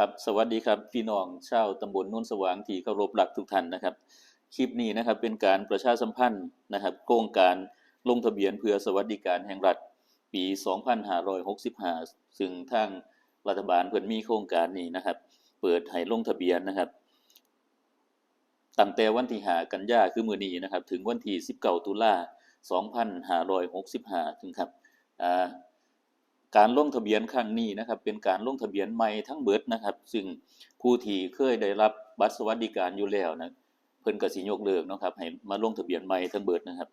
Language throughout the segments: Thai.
ครับสวัสดีครับ พี่น้องชาวตำบลโนนสว่างที่เคารพรักทุกท่านนะครับ คลิปนี้นะครับเป็นการประชาสัมพันธ์นะครับโครงการลงทะเบียนเพื่อสวัสดิการแห่งรัฐปี 2565 ซึ่งทางรัฐบาลเพิ่นมีโครงการนี้นะครับ เปิดให้ลงทะเบียนนะครับตั้งแต่วันที่5กันยาคือมื้อนี้นะครับ ถึงวันที่ 19 ตุลา2565 ถึงครับอ่า การลงทะเบียนครั้งนี้นะครับ เป็นการลงทะเบียนใหม่ทั้งเบิดนะครับ ซึ่งผู้ที่เคยได้รับบัตรสวัสดิการอยู่แล้วนะเพิ่นก็สิยกเลิกนะครับให้มาลงทะเบียนใหม่ทั้งเบิดนะครับ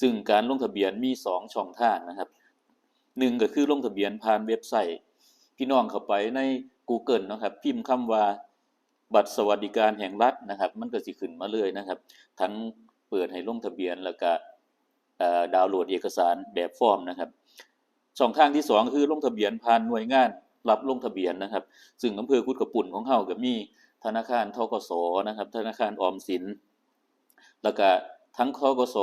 ซึ่งการลงทะเบียนมี 2 ช่องทางนะครับหนึ่งก็คือลงทะเบียนผ่านเว็บไซต์ พี่น้องเข้าไปใน Google นะครับ พิมพ์คำว่าบัตรสวัสดิการแห่งรัฐนะครับ มันก็สิขึ้นมาเลยนะครับ ทั้งเปิดให้ลงทะเบียนแล้วก็ดาวน์โหลดเอกสารแบบฟอร์มนะครับ ช่องทางที่สองคือลงทะเบียนผ่านหน่วยงานรับลงทะเบียนนะครับ ซึ่งอำเภอกุดกระปุ่นของเฮาก็มีธนาคารทกสนะครับ ธนาคารออมสิน แล้วก็ทั้งทกส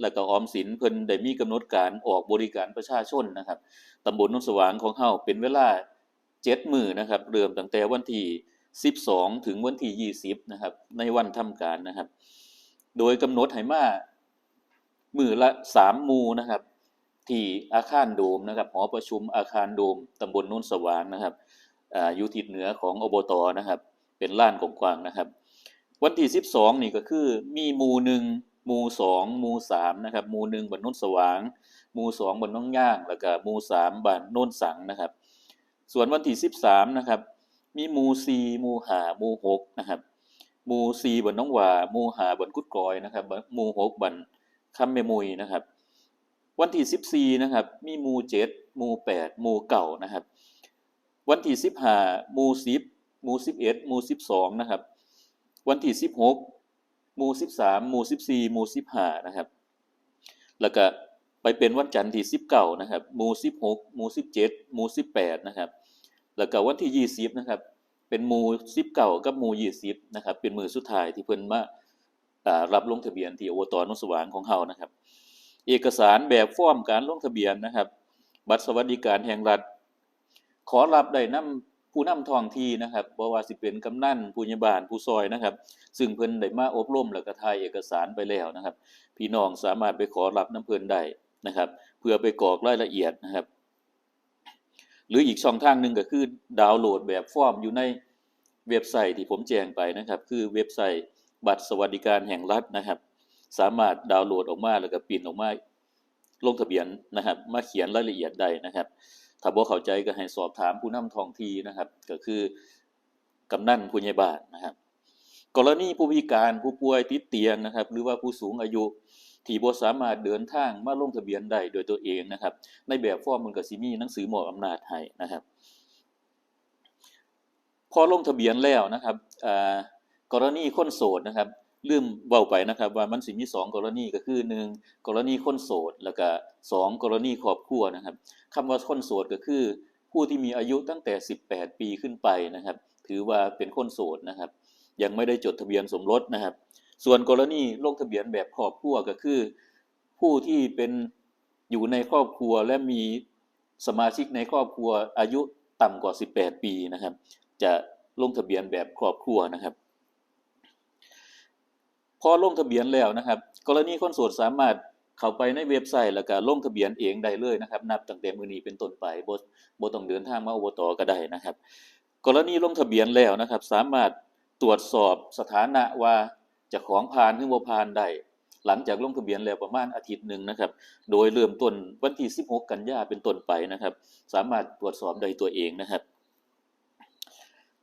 แล้วก็ออมสินเพิ่นได้มีกำหนดการออกบริการประชาชนนะครับตำบลโนนสว่างของเฮาเป็นเวลา7มื้อนะครับเริ่มตั้งแต่วันที่12 ถึงวันที่ 20 นะครับ ในวันทำการนะครับ โดยกำหนดให้มามือละ 3 มูนะครับ ที่อาคารโดมนะครับหอประชุมอาคารโดมตำบลโนนสว่างนะครับออยู่ทิศเหนือของอบตนะครับ เป็นลานกว้างๆนะครับ วันที่ 12 นี่ก็คือมีหมู่หนึ่งหมู่สองหมู่สามนะครับหมู่หนึ่งบ้านโนนสว่างหมู่สองบ้านน้องย่าง แล้วก็หมู่สามบ้านโนนสังนะครับ ส่วนวันที่ 13 นะครับ มีหมู่สี่หมู่ห้าหมู่หกนะครับหมู่สี่บ้านน้องหว่าหมู่ห้าบ้านกุดกอยนะครับหมู่หกบ้านคำแม่มุยนะครับ วันที่ 14 นะครับ มีหมู่7หมู่8หมู่เก่านะครับ วันที่ 15หมู่10หมู่11หมู่12 นะครับ วันที่ 16หมู่13หมู่14หมู่15 นะครับ แล้วก็ไปเป็นวันจันทร์ที่ 19 นะครับ หมู่ 16 หมู่ 17 หมู่ 18 นะครับ แล้วก็วันที่ 20 นะครับ เป็นหมู่ 19 กับหมู่ 20 นะครับ เป็นมือสุดท้ายที่เพิ่นมารับลงทะเบียนที่อบตโนนสว่างของเฮานะครับ เอกสารแบบฟอร์มการลงทะเบียนนะครับ บัตรสวัสดิการแห่งรัฐ ขอรับได้นํผู้นำท้องที่นะครับบ่ว่าสิเป็นกำนันผู้ใหญ่บ้านผู้ซอยนะครับ ซึ่งเพิ่นได้มาอบรมแล้วก็ถ่ายเอกสารไปแล้วนะครับ พี่น้องสามารถไปขอรับน้ำเพิ่นได้นะครับ เพื่อไปกรอกรายละเอียดนะครับ หรืออีกช่องทางหนึ่งก็คือดาวน์โหลดแบบฟอร์มอยู่ในเว็บไซต์ที่ผมแจ้งไปนะครับ คือเว็บไซต์บัตรสวัสดิการแห่งรัฐนะครับ สามารถดาวน์โหลดออกมาแล้วก็ปิ้นออกมาลงทะเบียนนะครับ มาเขียนรายละเอียดได้นะครับ ถ้าบ่เข้าใจก็ให้สอบถามผู้นำท้องที่นะครับ ก็คือกำนันผู้ใหญ่บ้านนะครับกรณีผู้พิการผู้ป่วยติดเตียงนะครับ หรือว่าผู้สูงอายุที่บ่สามารถเดินทางมาลงทะเบียนได้โดยตัวเองนะครับ ในแบบฟอร์มมันก็สิมีหนังสือมอบอำนาจให้นะครับ พอลงทะเบียนแล้วนะครับกรณีคนโสดนะครับ ลืมเว้าไปนะครับ ว่ามันสิมีสองกรณีก็คือหนึ่งกรณีคนโสดแล้วก็สองกรณีครอบครัวนะครับคำว่าคนโสดก็คือ ผู้ที่มีอายุตั้งแต่ 18 ปีขึ้นไปนะครับ ถือว่าเป็นคนโสดนะครับ ยังไม่ได้จดทะเบียนสมรสนะครับ ส่วนกรณีลงทะเบียนแบบครอบครัวก็คือ ผู้ที่เป็นอยู่ในครอบครัวและมีสมาชิกในครอบครัวอายุต่ำกว่า 18 ปีนะครับ จะลงทะเบียนแบบครอบครัวนะครับ พอลงทะเบียนแล้วนะครับ กรณีคนโสดสามารถเข้าไปในเว็บไซต์แล้วก็ลงทะเบียนเองได้เลยนะครับ นับตั้งแต่มื้อนี้เป็นต้นไปบ่บ่ต้องเดินทางมาอบตก็ได้นะครับ กรณีลงทะเบียนแล้วนะครับ สามารถตรวจสอบสถานะว่าจะของผ่านหรือบ่ผ่านได้หลังจากลงทะเบียนแล้วประมาณอาทิตย์หนึ่งนะครับ โดยเริ่มต้นวันที่ 16 กันยาเป็นต้นไปนะครับ สามารถตรวจสอบได้ตัวเองนะครับ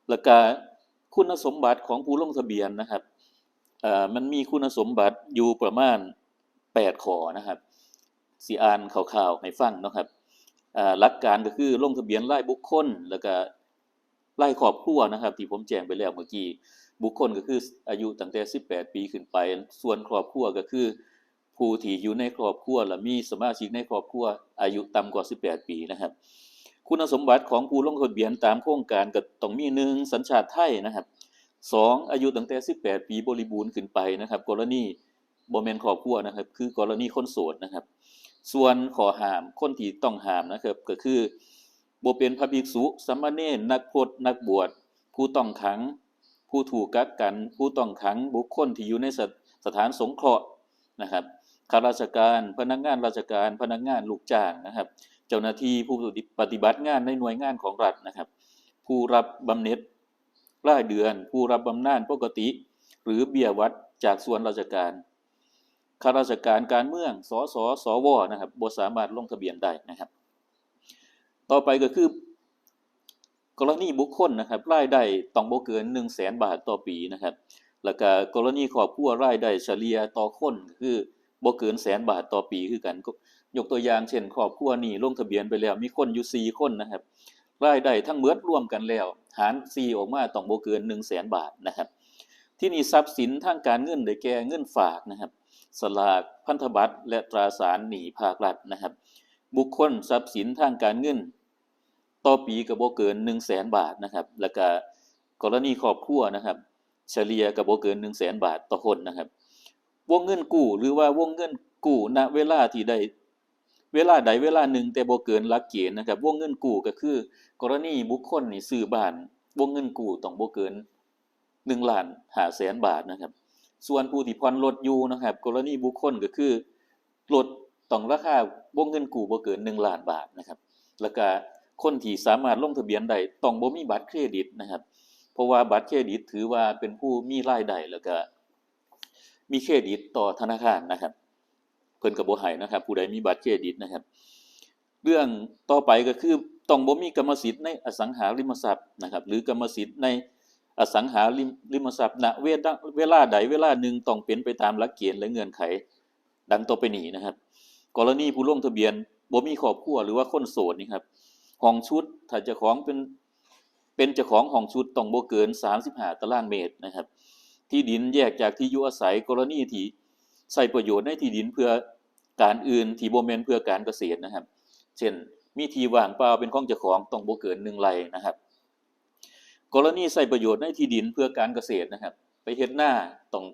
แล้วก็คุณสมบัติของผู้ลงทะเบียนนะครับ มันมีคุณสมบัติอยู่ประมาณ 8 ขอนะครับสิอ่านคร่าวๆให้ฟังนะครับหลักการก็คือลงทะเบียนรายบุคคล แล้วก็รายครอบครัวนะครับ ที่ผมแจ้งไปแล้วเมื่อกี้บุคคลก็คืออายุตั้งแต่ 18 ปีขึ้นไป ส่วนครอบครัวก็คือ ผู้ที่อยู่ในครอบครัวและมีสมาชิกในครอบครัวอายุต่ำกว่า 18 ปีนะครับ คุณสมบัติของผู้ลงทะเบียนตามโครงการก็ต้องมีหนึ่งสัญชาติไทยนะครับ สองอายุตั้งแต่18ปีบริบูรณ์ขึ้นไปนะครับ กรณีบ่แม่นครอบครัวนะครับ คือกรณีคนโสดนะครับ ส่วนขอห้ามคนที่ต้องห้ามนะครับ ก็คือบเป็นพระภิกษุสามเณรนักพจน์นักบวช ผู้ต้องขัง ผู้ถูกกักกัน ผู้ต้องขังบุคคลที่อยู่ในสสถานสงเคราะห์นะครับข้าราชการ พนักงานราชการ พนักงานลูกจ้างนะครับ เจ้าหน้าที่ผู้ปฏิบัติงานในหน่วยงานของรัฐนะครับ ผู้รับบำเหน็จ รายเดือน ผู้รับบำนาญปกติ หรือเบี้ยวัดจากส่วนราชการข้าราชการการเมืองสสสวนะครับบ่สามารถลงทะเบียนได้นะครับ ต่อไปก็คือกรณีบุคคลนะครับรายได้ต้องบ่เกิน1 0 0 0 0แสนบาทต่อปีนะครับ แล้วก็กรณีครอบครัวรายได้เฉลี่ยต่อคนคือบ่เกินแสนบาทต่อปีคือกันยกตัวอย่างเช่นครอบครัวนี้ลงทะเบียนไปแล้ว มีคนอยู่4คนนะครับ รายได้ทั้งเบิดร่วมกันแล้ว หาร4ออกมาต้องโบเกิน1 0 0 0 0แสนบาทนะครับ ที่นี่ทรัพย์สินทางการเงินได้แก่เงินฝากนะครับสลากพันธบัตรและตราสารหนีภาครัฐนะครับ บุคคลทรัพย์สินทางการเงิน ต่อปีก็บ่เกิน1 0 0 0 0แสนบาทนะครับ แล้วก็กรณีครอบครัวนะครับ เฉลี่ยก็บ่เกิน1 0 0 0 0แสนบาทต่อคนนะครับ วงเงินกู้หรือว่าวงเงินกู้ณเวลาที่ได้ เวลาใดเวลาหนึ่งแต่บ่เกินหลักเกณฑ์นะครับ วงเงินกู้ก็คือ กรณีบุคคลนี่ซื้อบ้าน วงเงินกู้ต้องบ่เกิน1ล้าน5แสนบาทนะครับ ส่วนผู้ที่ผ่อนรถอยู่นะครับ กรณีบุคคลก็คือรถต้องราคาวงเงินกู้บ่เกิน1ล้านบาทนะครับ แล้วก็คนที่สามารถลงทะเบียนได้ต้องบ่มีบัตรเครดิตนะครับ เพราะว่าบัตรเครดิตถือว่าเป็นผู้มีรายได้แล้วก็มีเครดิตต่อธนาคารนะครับ เพิ่นก็บ่ให้นะครับ ผู้ใดมีบัตรเครดิตนะครับ เรื่องต่อไปก็คือต้องบ่มีกรรมสิทธิ์ในอสังหาริมทรัพย์นะครับ หรือกรรมสิทธิ์ในอสังหาริมริมทรัพย์ณเวลาเวลาใดเวลาหนึ่งต้องเป็นไปตามหลักเกณฑ์และเงื่อนไข ดังต่อไปนี้นะครับ กรณีผู้ลงทะเบียนบ่มีครอบครัวหรือว่าคนโสดนี่ครับห้องชุดถ้าเจ้าของเป็นเป็นเจ้าของห้องชุดต้องบ่เกิน 35 ตารางเมตรนะครับ ที่ดินแยกจากที่อยู่อาศัยกรณีที่ ใช้ประโยชน์ในที่ดินเพื่อการอื่นที่บ่แม่นเพื่อการเกษตรนะครับ เช่น มีที่ว่างเปล่าเป็นของเจ้าของต้องโบเกิน1ไรนะครับ กรณีใช้ประโยชน์ในที่ดินเพื่อการเกษตรนะครับ ไปเฮ็ดหน้าต้อง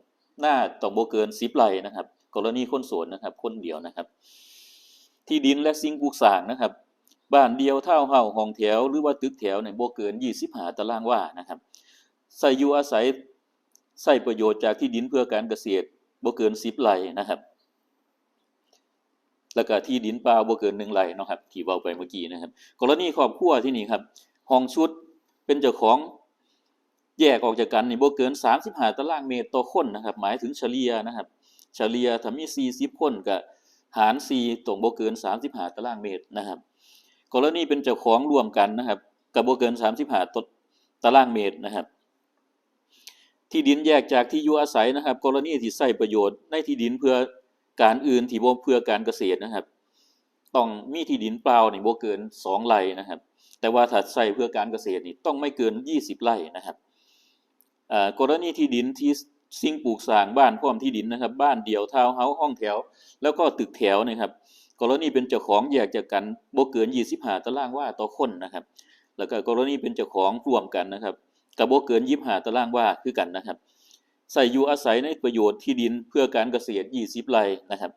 หน้าต้องโบเกิน10ไรนะครับ กรณีคนโสดนะครับ คนเดียวนะครับ ที่ดินและสิ่งปลูกสร้างนะครับ บ้านเดียวเท่าเฮาห้องแถว หรือว่าตึกแถวเนี่ยบ่เกิน25ตารางว่านะครับใช้อยู่อาศัยใช้ประโยชน์จากที่ดินเพื่อการเกษตร บ่เกิน10ไร่นะครับ แล้วก็ที่ดินป่าบ่เกิน1ไร่นะครับ ที่เว้าไปเมื่อกี้นะครับ กรณีครอบครัวที่นี่ครับห้องชุดเป็นเจ้าของแยกออกจากกันนี่บ่เกิน 35 ตารางเมตรต่อคนนะครับ หมายถึงเฉลี่ยนะครับ เฉลี่ยถ้ามี 40 คนก็หาร 4ตรงบ่เกิน 35 ตารางเมตรนะครับ กรณีเป็นเจ้าของรวมกันนะครับก็บ่เกิน 35ตตารางเมตรนะครับ ที่ดินแยกจากที่อยู่อาศัยนะครับ กรณีที่ใช้ประโยชน์ในที่ดินเพื่อการอื่นที่บ่เพื่อการเกษตรนะครับ ต้องมีที่ดินเปล่านี่บ่เกิน2ไร่นะครับ แต่ว่าถ้าใช้เพื่อการเกษตรนี่ต้องไม่เกิน 20 ไร่นะครับกรณีที่ดินที่สิ่งปลูกสร้างบ้านพร้อมที่ดินนะครับ บ้านเดี่ยวทาวน์เฮาส์ห้องแถว แล้วก็ตึกแถวนะครับ กรณีเป็นเจ้าของแยกจากกันบ่เกิน 25 ตารางวาต่อคนนะครับ แล้วก็กรณีเป็นเจ้าของร่วมกันนะครับ ก็บ่เกิน25ตารางว่าคือกันนะครับใส่อยู่อาศัยในประโยชน์ที่ดินเพื่อการเกษตร20ไร่นะครับ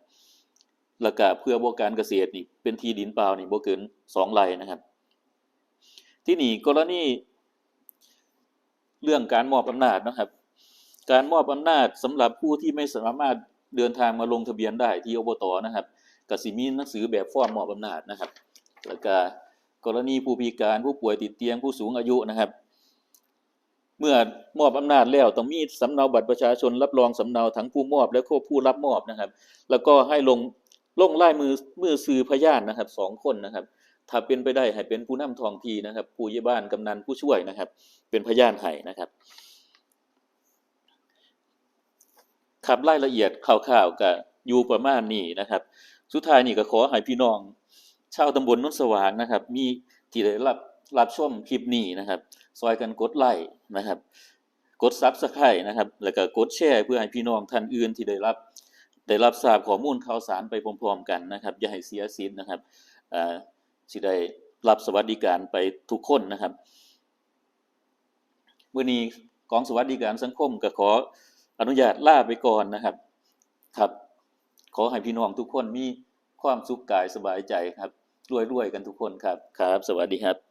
แล้วก็เพื่อบ่การเกษตรนี่เป็นที่ดินเปล่านี่โบเกิน2ไร่นะครับ ที่นี่กรณีเรื่องการมอบอำนาจนะครับ การมอบอำนาจสำหรับผู้ที่ไม่สามารถเดินทางมาลงทะเบียนได้ที่อบตนะครับกสิมีหนังสือแบบฟอร์มมอบอำนาจนะครับ แล้วก็กรณีผู้พิการผู้ป่วยติดเตียงผู้สูงอายุนะครับ เมื่อมอบอำนาจแล้วต้องมีสำเนาบัตรประชาชนรับรองสำเนาทั้งผู้มอบ และผู้รับมอบนะครับ แล้วก็ให้ลงลงลายมือมือสื่อพยานนะครับสองคนนะครับ ถ้าเป็นไปได้ให้เป็นผู้นำทองทีนะครับ ผู้ใหญ่บ้านกำนันผู้ช่วยนะครับ เป็นพยานให้นะครับครับรายละเอียดคร่าวๆก็อยู่ประมาณนี้นะครับ สุดท้ายนี่ก็ขอให้พี่น้องชาวตำบลโนนสว่างนะครับ มีที่ได้รับ รับชมคลิปนี้นะครับ ซอยกันกดไลค์นะครับ กด Subscribe นะครับ แล้วก็กดแชร์เพื่อให้พี่น้องท่านอื่นที่ได้รับได้รับทราบข้อมูลข่าวสารไปพร้อมๆกันนะครับ อย่าให้เสียสิทธิ์นะครับเอ่อสิได้รับสวัสดิการไปทุกคนนะครับมื้อนี้กองสวัสดิการสังคมก็ขออนุญาตลาไปก่อนนะครับ ครับ ขอให้พี่น้องทุกคนมีความสุขกายสบายใจครับรวยๆกันทุกคนครับ ครับ สวัสดีครับ